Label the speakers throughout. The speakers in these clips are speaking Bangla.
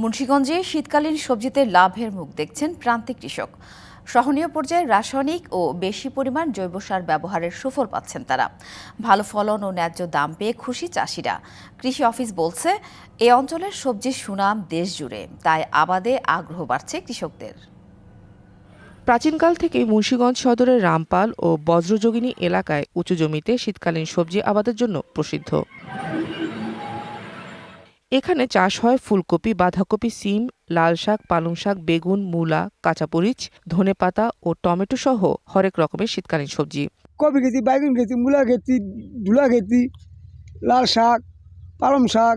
Speaker 1: মুন্সীগঞ্জে শীতকালীন সবজিতে লাভের মুখ দেখছেন প্রান্তিক কৃষক। সহনীয় পর্যায়ে রাসায়নিক ও বেশি পরিমাণ জৈব সার ব্যবহারের সুফল পাচ্ছেন তারা। ভালো ফলন ও ন্যায্য দাম পেয়ে খুশি চাষিরা। কৃষি অফিস বলছে, এ অঞ্চলের সবজির সুনাম দেশ জুড়ে, তাই আবাদে আগ্রহ বাড়ছে কৃষকদের।
Speaker 2: প্রাচীনকাল থেকেই মুন্সীগঞ্জ সদরের রামপাল ও বজ্রযোগিনী এলাকায় উঁচু জমিতে শীতকালীন সবজি আবাদের জন্য প্রসিদ্ধ। এখানে চাষ হয় ফুলকপি, বাঁধাকপি, সিম, লাল শাক, পালং শাক, বেগুন, মূলা, কাঁচামরিচ, ধনেপাতা ও টমেটো সহ হরেক রকমের শীতকালীন সবজি।
Speaker 3: কপি খেতে বেগুন খেতি মূলা খেতি ধুলা খেতি লাল শাক, পালং শাক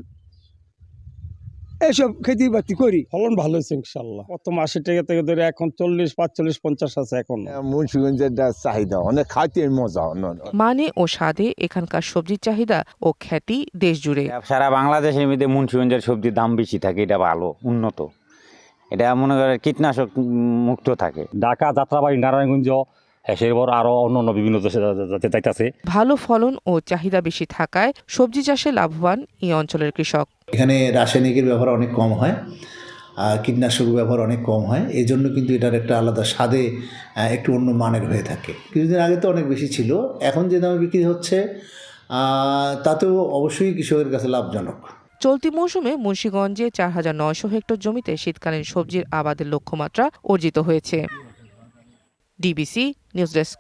Speaker 3: এইসব খেতি বাতি করি।
Speaker 4: ফলন ভালো হয়েছে ইনশাল্লাহ প্রথম আশি টাকা থেকে ধরে এখন চল্লিশ পাঁচচল্লিশ পঞ্চাশ আছে এখন।
Speaker 5: মুন্সিগঞ্জের চাহিদা অনেক খাইতে মজা অন্য
Speaker 2: মানে ও স্বাদে এখানকার সবজির চাহিদা ও খ্যাতি দেশ জুড়ে
Speaker 6: সারা বাংলাদেশের মধ্যে মুন্সিগঞ্জের সবজির দাম বেশি থাকে এটা ভালো উন্নত। এটা মনে করে কীটনাশক মুক্ত থাকে।
Speaker 7: ঢাকা যাত্রাবাড়ি নারায়ণগঞ্জ সেরপর আরও অন্য অন্য বিভিন্ন দেশে যাইতেছে।
Speaker 2: ভালো ফলন ও চাহিদা বেশি থাকায় সবজি চাষে লাভবান এই অঞ্চলের কৃষক।
Speaker 8: এখানে রাসায়নিকের ব্যবহার অনেক কম হয় আর কীটনাশক ব্যবহার অনেক কম হয় এই জন্য কিন্তু এটার একটা আলাদা স্বাদে একটু অন্য মানের হয়ে থাকে। কিছুদিন আগে তো অনেক বেশি ছিল এখন যে দামে বিক্রি হচ্ছে তাতেও অবশ্যই কৃষকের কাছে লাভজনক।
Speaker 2: চলতি মৌসুমে মুন্সীগঞ্জে চার হাজার নয়শো হেক্টর জমিতে শীতকালীন সবজির আবাদের লক্ষ্যমাত্রা অর্জিত হয়েছে। DBC News Desk.